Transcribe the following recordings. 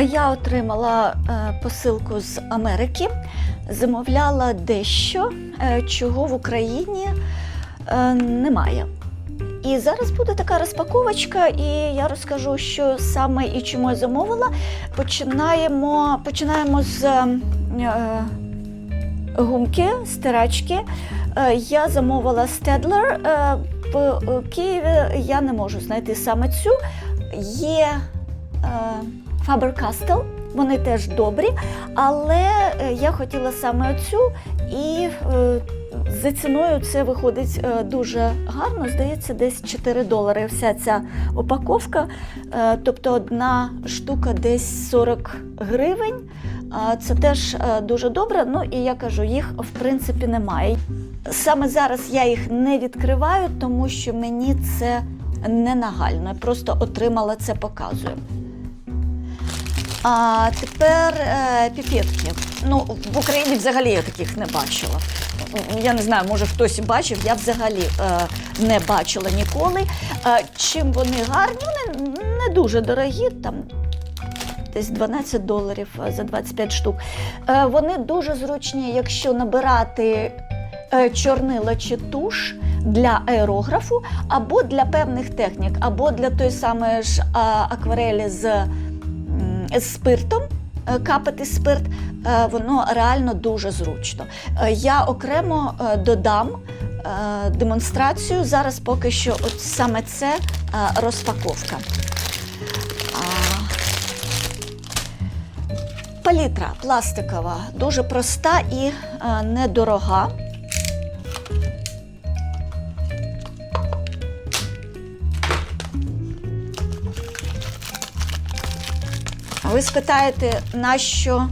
Я отримала е, посилку з Америки, замовляла дещо, е, чого в Україні е, немає. І зараз буде така розпаковочка, і я розкажу, що саме і чому я замовила. Починаємо, починаємо з е, гумки, стирачки. Е, я замовила Стедлер. Е, в Києві я не можу знайти саме цю. Є е, Faber-Castell, вони теж добрі, але е, я хотіла саме оцю, і е, за ціною це виходить е, дуже гарно. Здається, десь 4 долари вся ця упаковка. Тобто одна штука десь 40 гривень. Це теж дуже добре. Ну і я кажу, їх в принципі немає. Саме зараз я їх не відкриваю, тому що мені це не нагально. Я просто отримала це, показую. А тепер е, піпетки. Ну, в Україні взагалі я таких не бачила. Я не знаю, може хтось і бачив, я взагалі е, не бачила ніколи. Е, чим вони гарні, вони не дуже дорогі, там десь 12 доларів е, за 25 штук. Е, вони дуже зручні, якщо набирати е, чорнила чи туш для аерографу, або для певних технік, або для той самої ж а, акварелі з з спиртом. е, Капати спирт, е, воно реально дуже зручно. Е, Я окремо е, додам е, демонстрацію. Зараз поки що от саме це е, розпаковка. Палітра пластикова, дуже проста і е, недорога. Ви спитаєте, нащо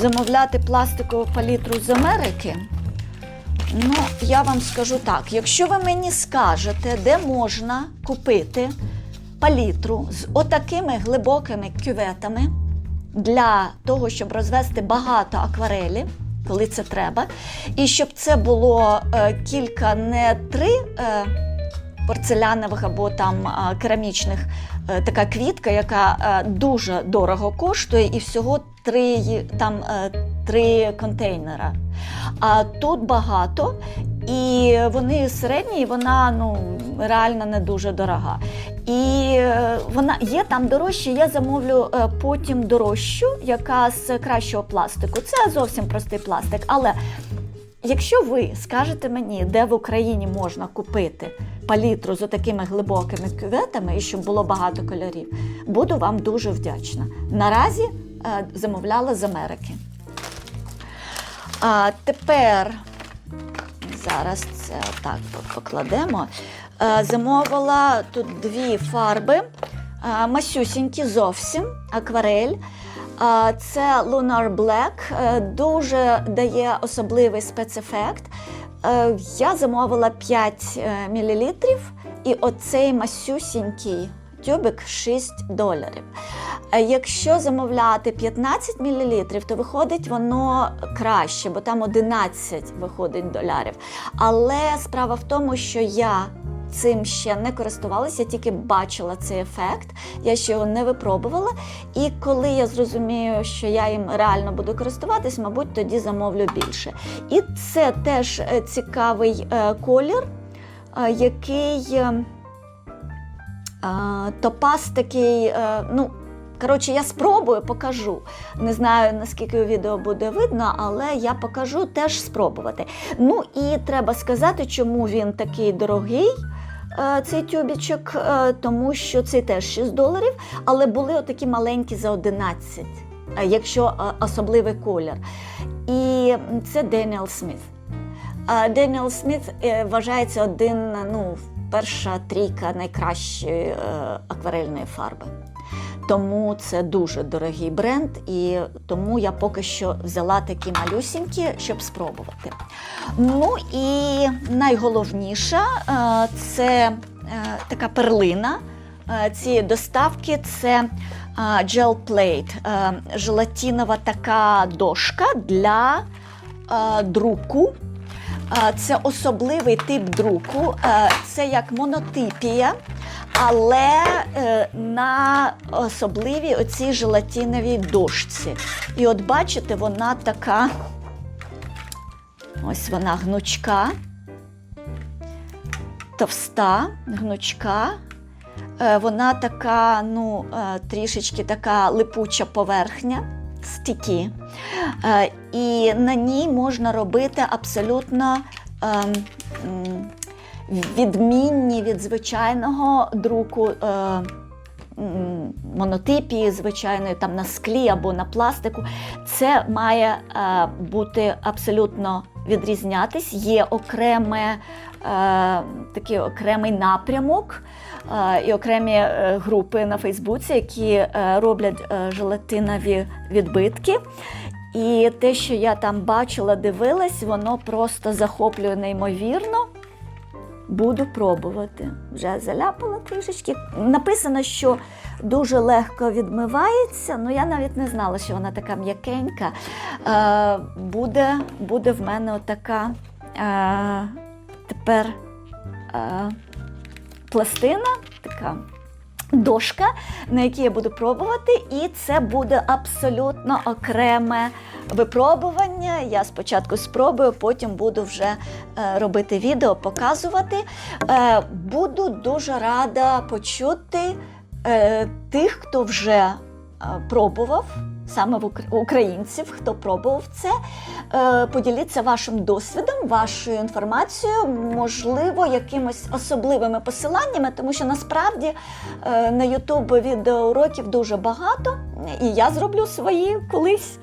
замовляти пластикову палітру з Америки? Ну, я вам скажу так: якщо ви мені скажете, де можна купити палітру з отакими глибокими кюветами для того, щоб розвести багато акварелі, коли це треба, і щоб це було е, кілька, не три. Е, порцелянових або там а, керамічних е, така квітка, яка е, дуже дорого коштує, і всього три, там, е, три контейнера. А тут багато, і вони середні, і вона ну, реально не дуже дорога. І е, вона є там дорожче, я замовлю е, потім дорожчу, яка з кращого пластику. Це зовсім простий пластик. Але Якщо ви скажете мені, де в Україні можна купити палітру з такими глибокими кюветами і щоб було багато кольорів, буду вам дуже вдячна. Наразі е, замовляла з Америки. А тепер зараз це так покладемо. Е, замовила тут дві фарби, е, масюсінькі зовсім, акварель. Це Lunar Black, дуже дає особливий спецефект. Е, Я замовила 5 мл, і оцей масюсінький тюбик 6 доларів. Е, Якщо замовляти 15 мл, то виходить воно краще, бо там 11 виходить доларів. Але справа в тому, що я цим ще не користувалася, я тільки бачила цей ефект, я ще його не випробувала. І коли я зрозумію, що я їм реально буду користуватись, мабуть, тоді замовлю більше. І це теж е, цікавий е, колір, е, який топаз такий, ну. Коротше, я спробую, покажу. Не знаю, наскільки у відео буде видно, але я покажу теж спробувати. Ну і треба сказати, чому він такий дорогий. Е, Цей тюбічок, е, тому що цей теж 6 доларів, але були отакі маленькі за 11, е, якщо особливий колір. І це Деніел Сміт. Деніел Сміт вважається один, ну, перша трійка найкращої е, акварельної фарби. Тому це дуже дорогий бренд, і тому я поки що взяла такі малюсінькі, щоб спробувати. Ну і найголовніше е, це е, така перлина цієї доставки це gel plate, желатинова така дошка для друку. Це особливий тип друку, це як монотипія. але е, на особливій оцій желатиновій дошці. І от бачите, вона така. Ось вона гнучка, товста, гнучка. Е, Вона така, ну, е, трішечки така липуча поверхня, стікі. Е, І на ній можна робити абсолютно ем, відмінні від звичайного друку. Монотипії, звичайної, там на склі або на пластику, це має е, бути абсолютно відрізнятись. Є окреме, е, такий окремий напрямок е, і окремі групи на Фейсбуці, які роблять желатинові відбитки. І те, що я там бачила, дивилась, воно просто захоплює неймовірно. Буду пробувати. Вже заляпала трішечки. Написано, що дуже легко відмивається. Ну я навіть не знала, що вона така м'якенька. Е, буде, буде в мене отака е, тепер е, пластина, така дошка, на якій я буду пробувати, і це буде абсолютно окреме випробування. Я спочатку спробую, потім буду вже е, робити відео, показувати. Е, буду дуже рада почути е, тих, хто вже пробував. Саме в українців, хто пробував це, поділіться вашим досвідом, вашою інформацією, можливо, якимось особливими посиланнями, тому що насправді на YouTube відеоуроків дуже багато, і я зроблю свої колись,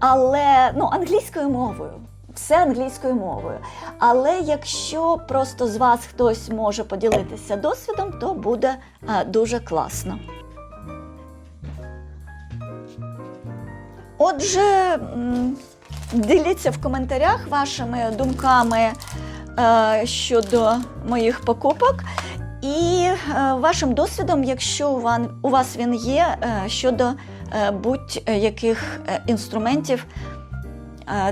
але ну, англійською мовою. Все англійською мовою. Але якщо просто з вас хтось може поділитися досвідом, то буде е, дуже класно. Отже, діліться в коментарях вашими думками е, щодо моїх покупок і е, вашим досвідом, якщо у вас він є, е, щодо е, будь-яких інструментів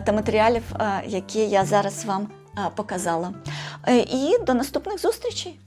та матеріалів, які я зараз вам показала. І до наступних зустрічей!